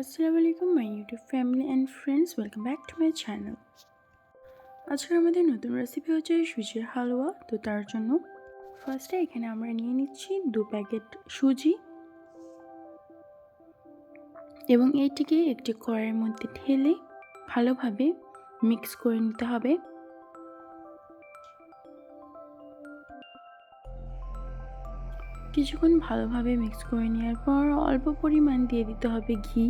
আসসালামু আলাইকুম, my YouTube family and friends, welcome back to my channel. আজকে আমাদের নতুন রেসিপি হচ্ছে সুজির হালুয়া, তো তার জন্য ফার্স্টে এখানে আমরা নিয়ে নিচ্ছি দু প্যাকেট সুজি এবং এইটিকে একটি কড়াইয়ের মধ্যে ঢেলে ভালোভাবে মিক্স করে নিতে হবে। কিছুক্ষণ ভালোভাবে মিক্স করে নেওয়ার পর অল্প পরিমাণ দিয়ে দিতে হবে ঘি।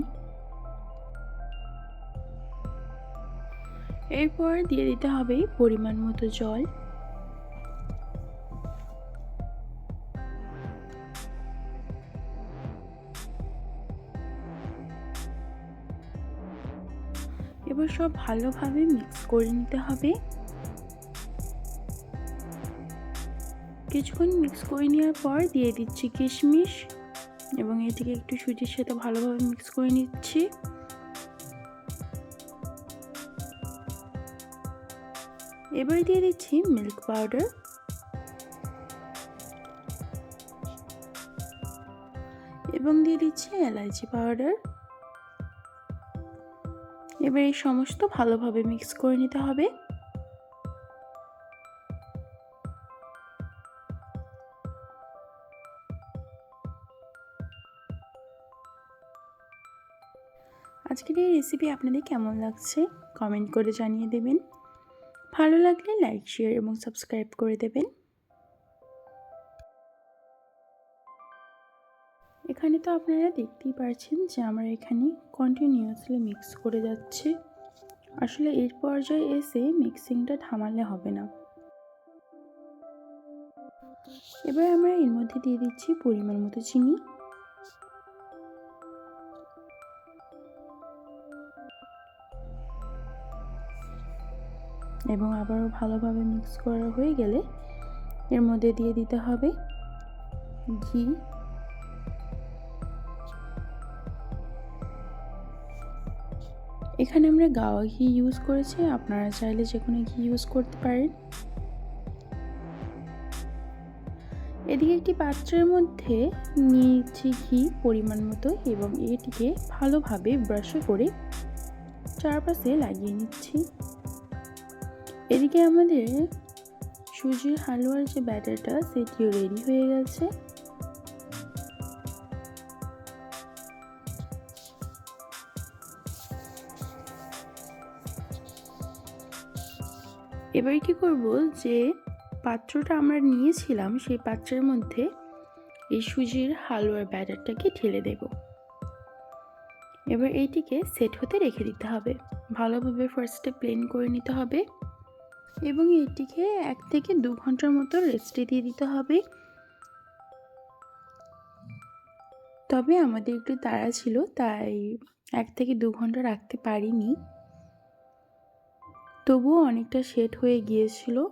এরপর দিয়ে দিতে হবে পরিমাণ মতো জল। এবার সব ভালোভাবে মিক্স করে নিতে হবে। কিছুক্ষণ মিক্স করে নেওয়ার পর দিয়ে দিচ্ছি কিশমিশ এবং এটিকে একটু সুজির সাথে ভালোভাবে মিক্স করে নিচ্ছি। এবার দিয়ে দিচ্ছি মিল্ক পাউডার এবং দিয়ে দিচ্ছি এলাচি পাউডার এবার এই সমস্ত ভালোভাবে মিক্স করে নিতে হবে। আজকের এই রেসিপি আপনাদের কেমন লাগছে? কমেন্ট করে জানিয়ে দেবেন। ভালো লাগলে লাইক শেয়ার এবং সাবস্ক্রাইব করে দেবেন। এখানে তো আপনারা দেখতেই পারছেন যে আমরা এখানে কন্টিনিউয়াসলি মিক্স করে যাচ্ছে। আসলে এর পর্যায়ে এসে মিক্সিংটা থামালে হবে না। এবার আমরা এর মধ্যে দিয়ে দিচ্ছি পরিমাণ মতো চিনি। এবং আবারও ভালোভাবে মিক্স করা হয়ে গেলে এর মধ্যে দিয়ে দিতে হবে ঘি। এখানে আমরা গাওয়া ঘি ইউজ করেছি, আপনারা চাইলে যে কোনো ঘি ইউজ করতে পারেন। এদিকে একটি পাত্রের মধ্যে নিয়েছি ঘি পরিমাণ মতো এবং এটিকে ভালোভাবে ব্রাশে করে চারপাশে লাগিয়ে নিচ্ছি। এদিকে আমাদের সুজির হালুয়ার যে ব্যাটারটা, সেটিও রেডি হয়ে গেছে। এবার কি করব যে, পাত্রটা আমরা নিয়েছিলাম, সেই পাত্রের মধ্যে এই সুজির হালুয়ার ব্যাটারটাকে ঢেলে দেব। এবার এইটিকে সেট হতে রেখে দিতে হবে। ভালোভাবে ফার্স্টে প্লেন করে নিতে হবে। এবং এটিকে এক থেকে দু ঘণ্টার মতো রেস্টে দিয়ে দিতে হবে। তবে আমাদের একটু তাড়া ছিল, তাই এক থেকে দু ঘণ্টা রাখতে পারিনি। তবুও অনেকটা সেট হয়ে গিয়েছিল।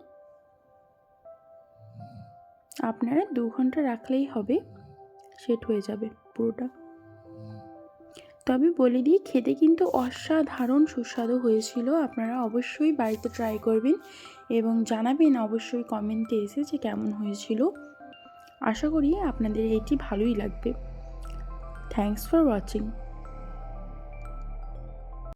আপনারা দু ঘণ্টা রাখলেই হবে সেট হয়ে যাবে পুরোটা। তবে বলে দিই, খেতে কিন্তু অসাধারণ সুস্বাদু হয়েছিল। আপনারা অবশ্যই বাড়িতে ট্রাই করবেন এবং জানাবেন অবশ্যই কমেন্টে এসে যে কেমন হয়েছিল। আশা করি আপনাদের এটি ভালোই লাগবে। Thanks for watching